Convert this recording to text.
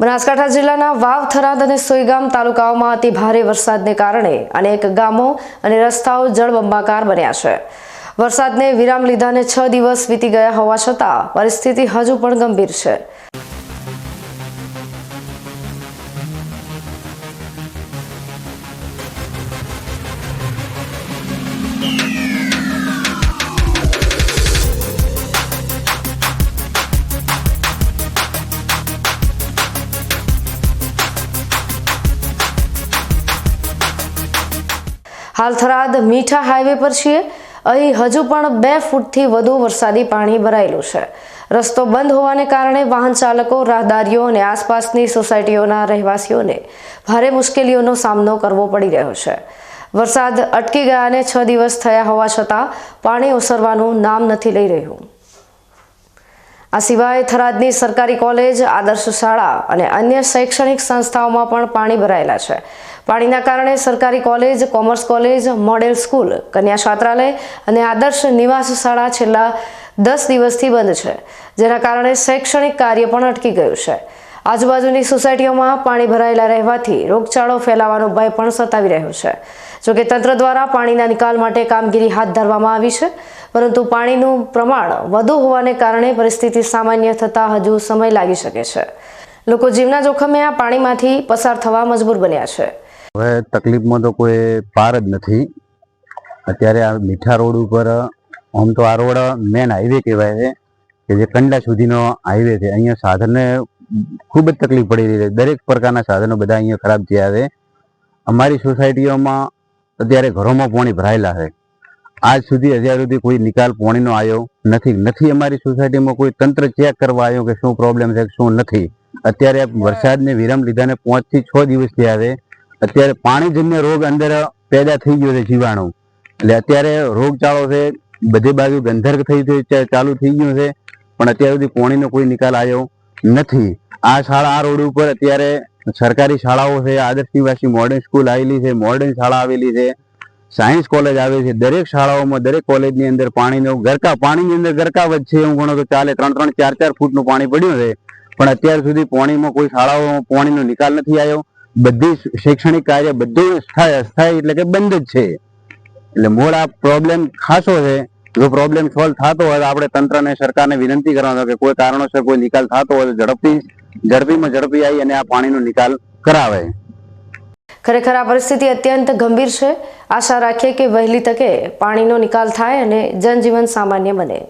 બનાસકાંઠા જિલ્લાના વાવ, થરાદ અને સોઈગામ તાલુકાઓમાં અતિ ભારે વરસાદને કારણે અનેક ગામો અને રસ્તાઓ જળબંબાકાર બન્યા છે. વરસાદને વિરામ લીધાને છ દિવસ વીતી ગયા હોવા છતાં પરિસ્થિતિ હજુ પણ ગંભીર છે. હાલ થરાદ મીઠા હાઈવે પર છીએ. અહીં હજુ પણ બે ફૂટથી વધુ વરસાદી પાણી ભરાયેલું છે. રસ્તો બંધ હોવાને કારણે વાહન ચાલકો, રાહદારીઓ અને આસપાસની સોસાયટીઓના રહેવાસીઓને ભારે મુશ્કેલીઓનો સામનો કરવો પડી રહ્યો છે. વરસાદ અટકી ગયાને છ દિવસ થયા હોવા છતાં પાણી ઓસરવાનું નામ નથી લઈ રહ્યું. આ સિવાય થરાદની સરકારી કોલેજ, આદર્શ શાળા અને અન્ય શૈક્ષણિક સંસ્થાઓમાં પણ પાણી ભરાયેલા છે. પાણીના કારણે સરકારી college, commerce college, model school, કન્યા છાત્રાલય અને આદર્શ નિવાસ શાળા છેલ્લા દસ દિવસથી બંધ છે, જેના કારણે શૈક્ષણિક કાર્ય પણ અટકી ગયું છે. આજુબાજુની સોસાયટીઓમાં પાણી ભરાયેલા રહેવાથી રોગચાળો ફેલાવાનો ભય પણ સતાવી રહ્યો છે. જોકે તંત્ર દ્વારા પાણીના નિકાલ માટે કામગીરી હાથ ધરવામાં આવી છે, પરંતુ પાણીનું પ્રમાણ વધુ હોવાને કારણે પરિસ્થિતિ સામાન્ય થતાં હજુ સમય લાગી શકે છે. લોકો જીવના જોખમે આ પાણીમાંથી પસાર થવા મજબૂર બન્યા છે. હવે તકલીફમાં તો કોઈ પાર જ નથી. અત્યારે આ મીઠા રોડ ઉપર, આમ તો આ રોડ મેન હાઈવે કહેવાય છે, કે જે કંડલા સુધીનો હાઈવે છે. અહીંયા સાધનને ખૂબ જ તકલીફ પડી રહી છે. દરેક પ્રકારના સાધનો બધા અહીંયા ખરાબ થયા છે. અમારી સોસાયટીઓમાં અત્યારે ઘરોમાં પાણી ભરાયેલા છે. આજ સુધી અત્યાર સુધી કોઈ નિકાલ પાણીનો આવ્યો નથી. નથી અમારી સોસાયટીમાં કોઈ તંત્ર ચેક કરવા આવ્યો કે શું પ્રોબ્લેમ છે, શું નથી. અત્યારે વરસાદને વિરામ લીધાને પાંચથી છ દિવસ થયા છે. અત્યારે પાણીજન્ય રોગ અંદર પેદા થઈ ગયો છે જીવાણુ. એટલે અત્યારે રોગચાળો છે. બધી બાજુ ગંધર્ક થઈ ચાલુ થઈ ગયું છે. પણ અત્યાર સુધી પાણીનો કોઈ નિકાલ આવ્યો નથી. આ શાળા આ રોડ ઉપર અત્યારે સરકારી શાળાઓ છે, આદર્શ નિવાસી મોડર્ન સ્કૂલ આવેલી છે મોડર્ન શાળા આવેલી છે સાયન્સ કોલેજ આવે છે. દરેક શાળાઓમાં, દરેક કોલેજની અંદર પાણીનો ગરકા, પાણીની અંદર ગરકા વચ્ચે એવું ગણો તો ચાલે ત્રણ ત્રણ, ચાર ચાર ફૂટનું પાણી પડ્યું છે. પણ અત્યાર સુધી પાણીમાં કોઈ શાળાઓમાં પાણીનો નિકાલ નથી આવ્યો. બધી શૈક્ષણિક કાર્ય બધું અસ્થાયી એટલે કે બંધ જ છે. એટલે મૂળ આ પ્રોબ્લેમ ખાસો છે. જો પ્રોબ્લેમ સોલ્વ થતો હોય તો આપણે તંત્રને, સરકારને વિનંતી કરવાનો કે કોઈ કારણોસર કોઈ નિકાલ થતો હોય તો ઝડપી ઝડપીમાં ઝડપી આવી અને આ પાણીનો નિકાલ કરાવે. ખરેખર આ પરિસ્થિતિ અત્યંત ગંભીર છે. આશા રાખીએ કે વહેલી તકે પાણીનો નિકાલ થાય અને જનજીવન સામાન્ય બને.